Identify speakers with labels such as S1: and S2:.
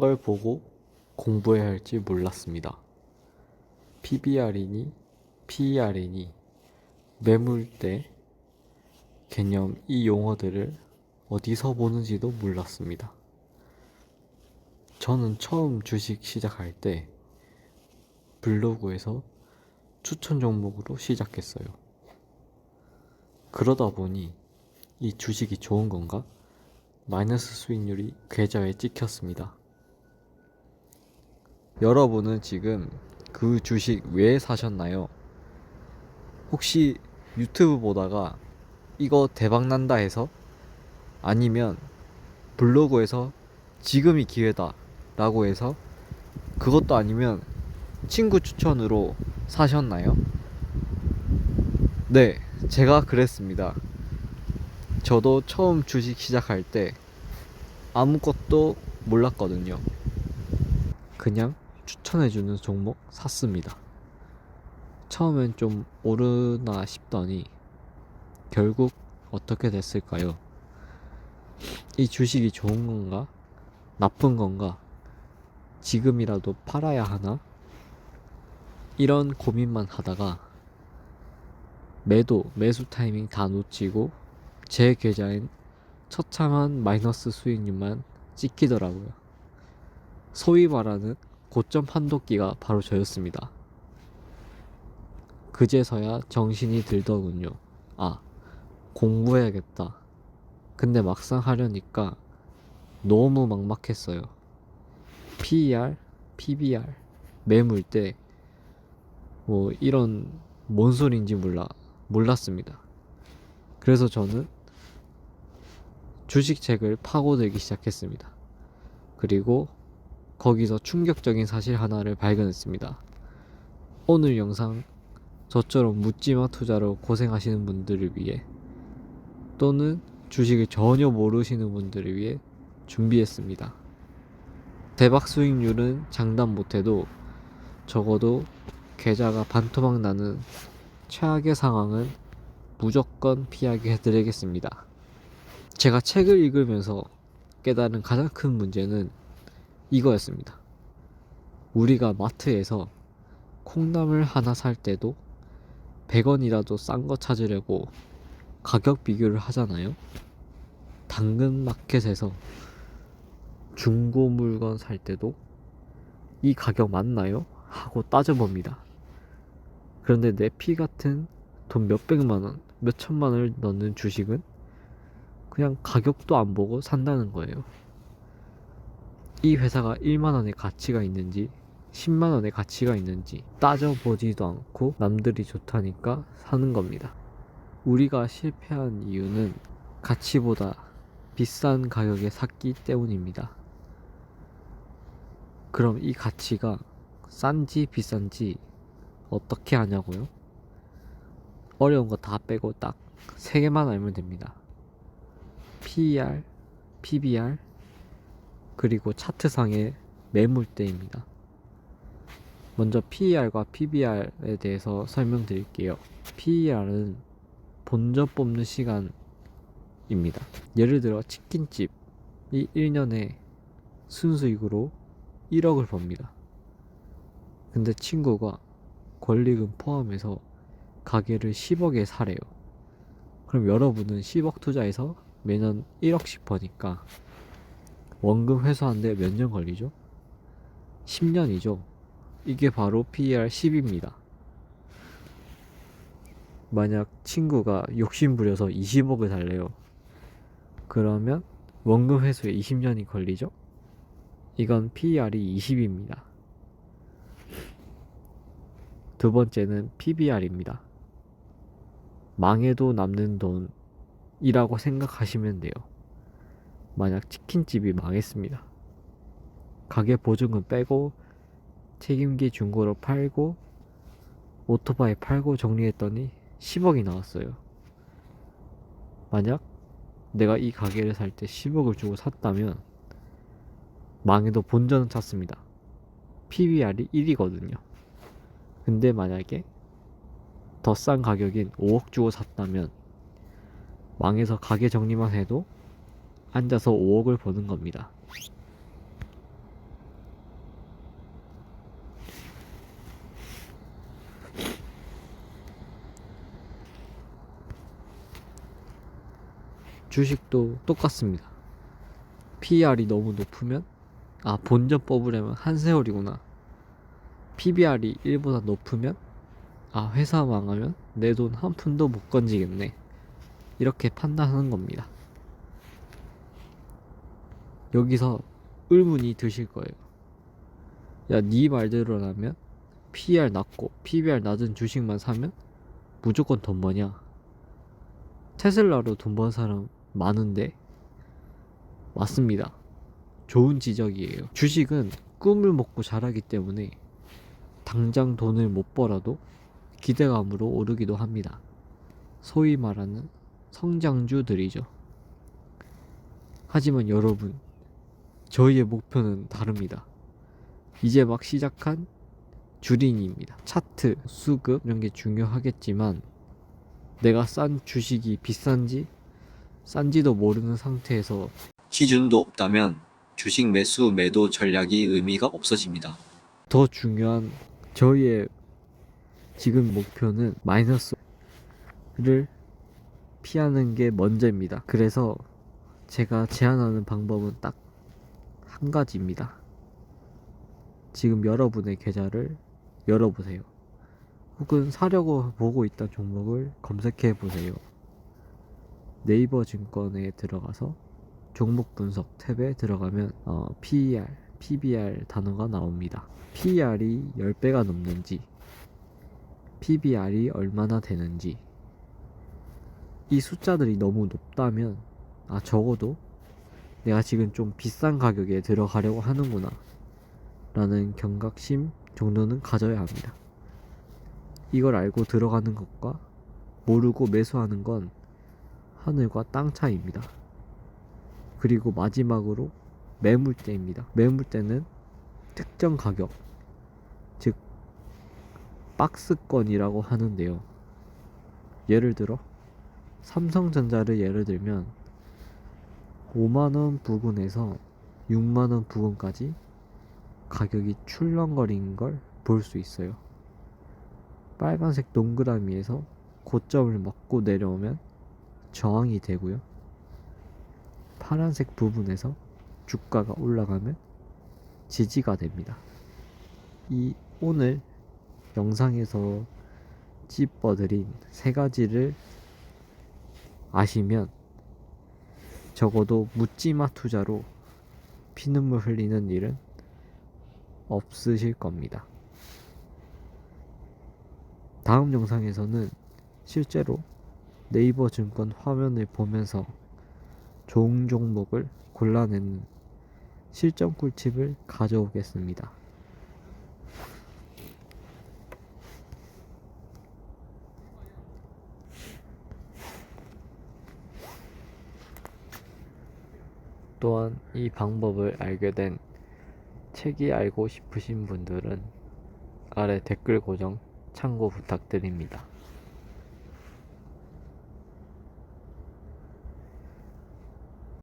S1: 걸 보고 공부해야 할지 몰랐습니다. PBR이니 PER이니 매물대 개념 이 용어들을 어디서 보는지도 몰랐습니다. 저는 처음 주식 시작할 때 블로그에서 추천 종목으로 시작했어요. 그러다 보니 이 주식이 좋은 건가? 마이너스 수익률이 계좌에 찍혔습니다. 여러분은 지금 그 주식 왜 사셨나요? 혹시 유튜브 보다가 이거 대박 난다 해서 아니면 블로그에서 지금이 기회다 라고 해서 그것도 아니면 친구 추천으로 사셨나요? 네, 제가 그랬습니다. 저도 처음 주식 시작할 때 아무것도 몰랐거든요. 그냥 추천해주는 종목 샀습니다. 처음엔 좀 오르나 싶더니 결국 어떻게 됐을까요? 이 주식이 좋은 건가? 나쁜 건가? 지금이라도 팔아야 하나? 이런 고민만 하다가 매도, 매수 타이밍 다 놓치고 제 계좌엔 처참한 마이너스 수익률만 찍히더라고요. 소위 말하는 고점 판독기가 바로 저였습니다. 그제서야 정신이 들더군요. 아, 공부해야겠다. 근데 막상 하려니까 너무 막막했어요. PER, PBR, 매물대, 뭐 이런 뭔 소리인지 몰라 몰랐습니다. 그래서 저는 주식책을 파고들기 시작했습니다. 그리고 거기서 충격적인 사실 하나를 발견했습니다. 오늘 영상 저처럼 묻지마 투자로 고생하시는 분들을 위해 또는 주식을 전혀 모르시는 분들을 위해 준비했습니다. 대박 수익률은 장담 못해도 적어도 계좌가 반토막 나는 최악의 상황은 무조건 피하게 해드리겠습니다. 제가 책을 읽으면서 깨달은 가장 큰 문제는 이거였습니다. 우리가 마트에서 콩나물 하나 살 때도 100원이라도 싼 거 찾으려고 가격 비교를 하잖아요. 당근 마켓에서 중고 물건 살 때도 이 가격 맞나요? 하고 따져봅니다. 그런데 내 피 같은 돈 몇백만 원, 몇천만 원을 넣는 주식은 그냥 가격도 안 보고 산다는 거예요. 이 회사가 1만 원의 가치가 있는지 10만 원의 가치가 있는지 따져보지도 않고 남들이 좋다니까 사는 겁니다. 우리가 실패한 이유는 가치보다 비싼 가격에 샀기 때문입니다. 그럼 이 가치가 싼지 비싼지 어떻게 아냐고요? 어려운 거 다 빼고 딱 세 개만 알면 됩니다. PER, PBR, 그리고 차트상의 매물대입니다. 먼저 PER과 PBR에 대해서 설명드릴게요. PER은 본전 뽑는 시간입니다. 예를 들어 치킨집이 1년에 순수익으로 1억을 법니다. 근데 친구가 권리금 포함해서 가게를 10억에 사래요. 그럼 여러분은 10억 투자해서 매년 1억씩 버니까 원금 회수하는데 몇 년 걸리죠? 10년이죠. 이게 바로 PER 10입니다. 만약 친구가 욕심부려서 20억을 달래요. 그러면 원금 회수에 20년이 걸리죠? 이건 PER이 20입니다. 두 번째는 PBR입니다. 망해도 남는 돈이라고 생각하시면 돼요. 만약 치킨집이 망했습니다. 가게 보증금 빼고 책임기 중고로 팔고 오토바이 팔고 정리했더니 10억이 나왔어요. 만약 내가 이 가게를 살 때 10억을 주고 샀다면 망해도 본전은 찾습니다. PBR이 1이거든요. 근데 만약에 더 싼 가격인 5억 주고 샀다면 망해서 가게 정리만 해도 앉아서 5억을 버는 겁니다. 주식도 똑같습니다. PR이 너무 높으면 아 본전 뽑으려면 한 세월이구나. PBR이 1보다 높으면 아 회사 망하면 내 돈 한 푼도 못 건지겠네. 이렇게 판단하는 겁니다. 여기서 의문이 드실 거예요. 야, 네 말대로라면 PER 낮고 PBR 낮은 주식만 사면 무조건 돈 버냐? 테슬라로 돈 번 사람 많은데 맞습니다. 좋은 지적이에요. 주식은 꿈을 먹고 자라기 때문에 당장 돈을 못 벌어도 기대감으로 오르기도 합니다. 소위 말하는 성장주들이죠. 하지만 여러분, 저희의 목표는 다릅니다. 이제 막 시작한 주린이입니다. 차트, 수급 이런 게 중요하겠지만 내가 싼 주식이 비싼지 싼지도 모르는 상태에서
S2: 기준도 없다면 주식 매수 매도 전략이 의미가 없어집니다.
S1: 더 중요한 저희의 지금 목표는 마이너스를 피하는 게 먼저입니다. 그래서 제가 제안하는 방법은 딱 한 가지입니다. 지금 여러분의 계좌를 열어보세요. 혹은 사려고 보고 있던 종목을 검색해 보세요. 네이버 증권에 들어가서 종목 분석 탭에 들어가면 어, PER, PBR 단어가 나옵니다. PER이 10배가 넘는지, PBR이 얼마나 되는지, 이 숫자들이 너무 높다면, 아, 적어도 내가 지금 좀 비싼 가격에 들어가려고 하는구나. 라는 경각심 정도는 가져야 합니다. 이걸 알고 들어가는 것과 모르고 매수하는 건 하늘과 땅 차이입니다. 그리고 마지막으로 매물대입니다. 매물대는 특정 가격, 즉 박스권이라고 하는데요. 예를 들어 삼성전자를 예를 들면 5만원 부근에서 6만원 부근까지 가격이 출렁거리는 걸 볼 수 있어요. 빨간색 동그라미에서 고점을 먹고 내려오면 저항이 되고요. 파란색 부분에서 주가가 올라가면 지지가 됩니다. 이 오늘 영상에서 찝어드린 세 가지를 아시면 적어도 묻지마 투자로 피눈물 흘리는 일은 없으실 겁니다. 다음 영상에서는 실제로 네이버 증권 화면을 보면서 좋은 종목을 골라내는 실전 꿀팁을 가져오겠습니다. 또한 이 방법을 알게 된 책이 알고 싶으신 분들은 아래 댓글 고정 참고 부탁드립니다.